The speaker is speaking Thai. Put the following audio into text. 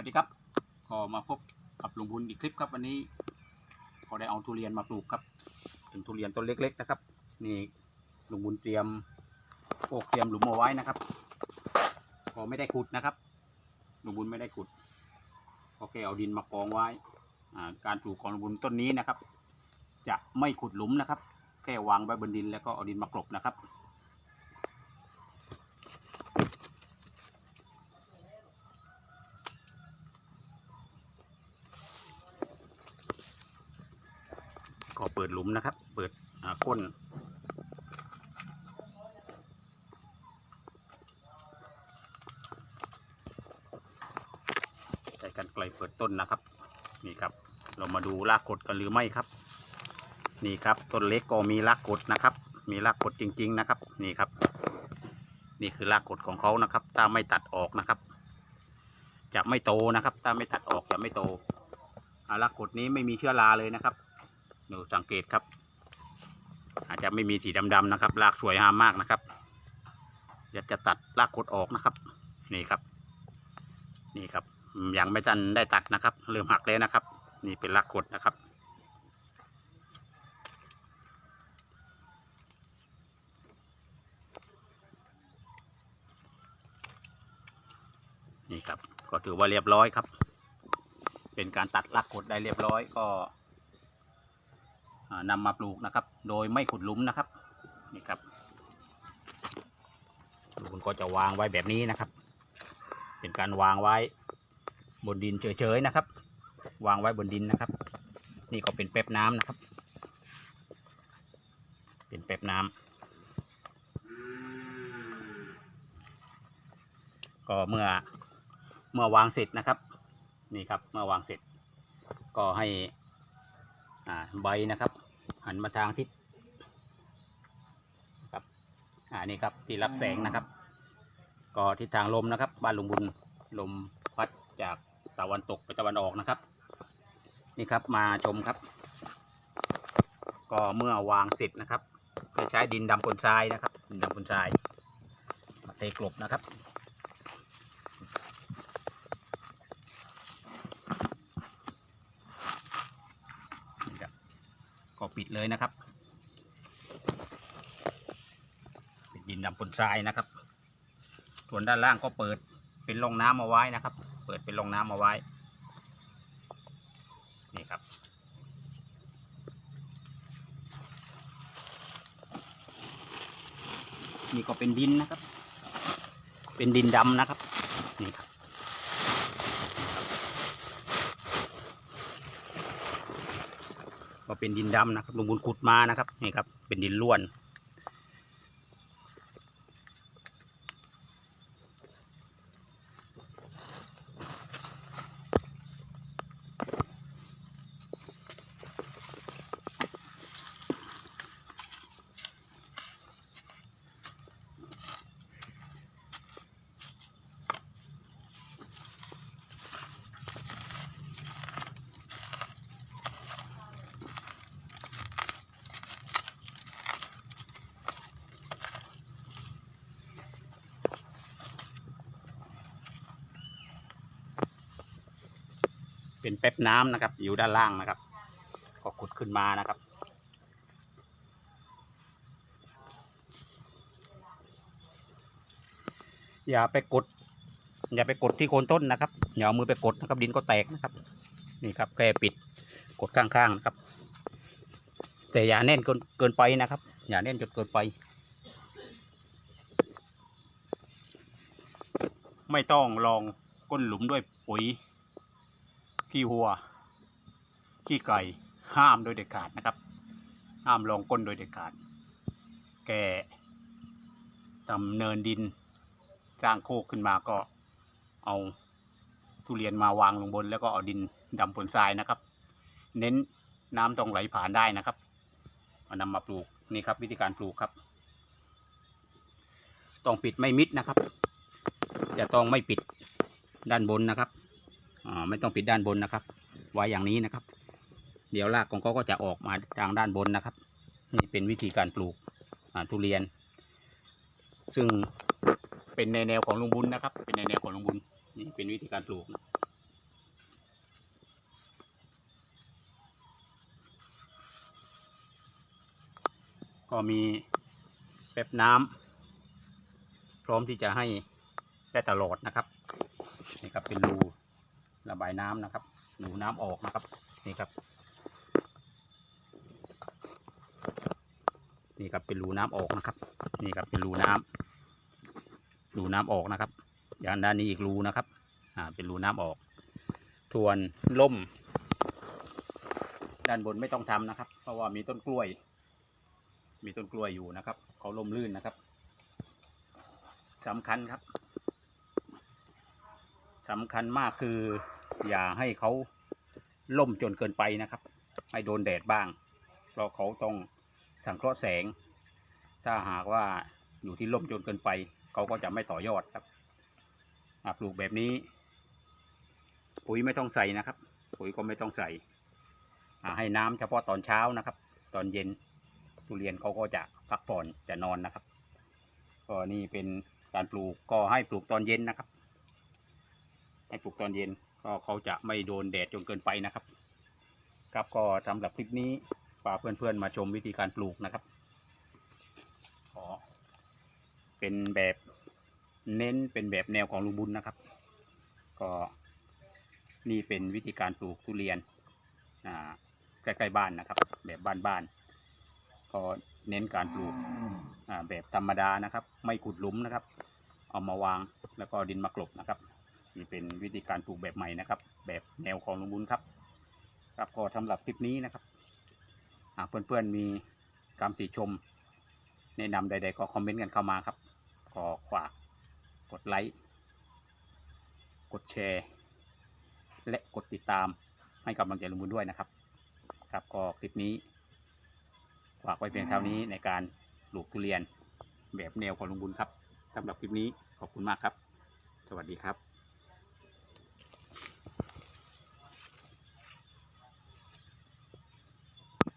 วัสดีครับ ก็มาพบกับลุงบุญอีกคลิปครับวันนี้ ก็ได้เอาทุเรียนมาปลูกครับ เป็นทุเรียนต้นเล็ก ๆ นะครับ นี่ลุงบุญเตรียมโอกเตรียมหลุมเอาไว้นะครับก็ไม่ได้ขุดนะครับลุงบุญไม่ได้ขุดก็แค่เอาดินมากองไว้การปลูกของลุงบุญต้นนี้นะครับ จะไม่ขุดหลุมนะครับ แค่วางไว้บนดินแล้วก็เอาดินมากลบนะครับ ก็เปิดหลุม นะครับ เปิดก้นใช้กันไกลเปิดต้นนะครับ นี่ครับ เรามาดูรากกดกันหรือไม่ครับ นี่ครับต้นเล็กก็มีรากกดนะครับ มีรากกดจริง ๆ นะครับ นี่ครับ นี่คือรากกดของเขานะครับ ถ้าไม่ตัดออกนะครับ จะไม่โตนะครับ ถ้าไม่ตัดออกจะไม่โตรากกดนี้ไม่มีเชื้อราเลยนะครับ ดูสังเกตครับ อาจจะไม่มีสีดำๆนะครับรากสวยงามมากนะครับอยากจะตัดรากกดออกนะครับ นี่ครับ นี่ครับยังไม่ทันได้ตัดนะครับ เริ่มหักแล้วนะครับ นี่เป็นรากกดนะครับนี่ครับก็ถือว่าเรียบร้อยครับ เป็นการตัดรากกดได้เรียบร้อยก็ นำมาปลูกนะครับ โดยไม่ขุดหลุมนะครับนี่ครับคุณก็จะวางไว้แบบนี้นะครับ เป็นการวางไว้บนดินเฉยๆนะครับ วางไว้บนดินนะครับ นี่ก็เป็นแป๊บน้ำนะครับ เป็นแป๊บน้ำก็เมื่อเมื่อวางเสร็จนะครับ นี่ครับเมื่อวางเสร็จ ก็ให้ อ่าใบนะครับ หันมาทางทิศครับอ่านี่ครับที่รับแสงนะครับ ก็ทิศทางลมนะครับ บ้านลุงบุญลมพัดจากตะวันตกไปตะวันออกนะครับ นี่ครับมาชมครับ ก็เมื่อวางเสร็จนะครับจะใช้ดินดำปนทรายนะครับ ดินดำปนทรายมาเทกลบนะครับ นี่ครับก็ ปิดเลยนะครับ เปิดดินดำปนทรายนะครับ ส่วนด้านล่างก็เปิดเป็นร่องน้ำเอาไว้นะครับ เปิดเป็นร่องน้ำเอาไว้ นี่ครับนี่ก็เป็นดินนะครับ เป็นดินดำนะครับ นี่ครับ ก็เป็นดินดำนะครับลุงบุญขุดมานะครับนี่ครับเป็นดินล้วน เป็นแป๊บน้ำนะครับ อยู่ด้านล่างนะครับ ก็ขุดขึ้นมานะครับ อย่าไปกด อย่าไปกดที่โคนต้นนะครับอย่าเอามือไปกดนะครับดินก็แตกนะครับ นี่ครับแค่ปิดกดข้างๆนะครับ แต่อย่าแน่นเกินเกินไปนะครับ อย่าแน่นจนเกินไปไม่ต้องลองก้นหลุมด้วยปุ๋ย ขี้วัว ขี้ไก่ห้ามโดยเด็ดขาดนะครับ ห้ามลองก้นโดยเด็ดขาด แกทำเนินดินสร้างโคกขึ้นมาก็เอาทุเรียนมาวางลงบน แล้วก็เอาดินดำปนทรายนะครับ เน้นน้ำต้องไหลผ่านได้นะครับเอานำมาปลูกนี่ครับ วิธีการปลูกครับ ต้องปิดไม่มิดนะครับ จะต้องไม่ปิดด้านบนนะครับ ไม่ต้องปิดด้านบนนะครับ ไว้อย่างนี้นะครับ เดี๋ยวรากของเขาก็จะออกมาทางด้านบนนะครับ นี่เป็นวิธีการปลูกทุเรียน ซึ่งเป็นในแนวของลุงบุญนะครับ เป็นในแนวของลุงบุญนี่เป็นวิธีการปลูกนะก็มีแป๊บน้ำพร้อมที่จะให้ได้ตลอดนะครับนี่ครับเป็นรู ระบายน้ำนะครับรูน้ำออกนะครับ นี่ครับ นี่ครับเป็นรูน้ำออกนะครับ นี่ครับเป็นรูน้ำรูน้ำออกนะครับ อย่างด้านนี้อีกรูนะครับ อ่า เป็นรูน้ำออก ทวนล่ม ด้านบนไม่ต้องทำนะครับ เพราะว่ามีต้นกล้วย มีต้นกล้วยอยู่นะครับ เขาล่มลื่นนะครับสำคัญครับสำคัญมากคือ อย่าให้เขาล่มจนเกินไปนะครับ ให้โดนแดดบ้าง เพราะเขาต้องสังเคราะห์แสง ถ้าหากว่าอยู่ที่ล่มจนเกินไป เขาก็จะไม่ต่อยอดครับปลูกแบบนี้ ปุ๋ยไม่ต้องใส่นะครับ ปุ๋ยก็ไม่ต้องใส่ให้น้ำเฉพาะตอนเช้านะครับ ตอนเย็นทุเรียนเขาก็จะพักผ่อนจะนอนนะครับก็นี่เป็นการปลูกก็ให้ปลูกตอนเย็นนะครับ ให้ปลูกตอนเย็น ก็เขาจะไม่โดนแดดจนเกินไปนะครับ ครับก็สำหรับคลิปนี้ฝากเพื่อนๆมาชมวิธีการปลูกนะครับขอเป็นแบบเน้นเป็นแบบแนวของลุงบุญนะครับ ก็นี่เป็นวิธีการปลูกทุเรียนอ่าใกล้ๆบ้านนะครับ แบบบ้านๆก็เน้นการปลูกอ่าแบบธรรมดานะครับ ไม่ขุดหลุมนะครับ เอามาวางแล้วก็ดินมากลบนะครับ นี่เป็นวิธีการปลูกแบบใหม่นะครับ แบบแนวของลุงบุญครับ ครับก็สำหรับคลิปนี้นะครับหากเพื่อนๆมีคำติชม แนะนำใด ๆ ก็คอมเมนต์กันเข้ามาครับขอฝากกดไลค์กดแชร์ และกดติดตามให้กำลังใจลุงบุญด้วยนะครับ ครับก็คลิปนี้ฝากไว้เพียงเท่านี้ในการปลูกทุเรียนแบบแนวของลุงบุญครับสำหรับคลิปนี้ขอบคุณมากครับ สวัสดีครับ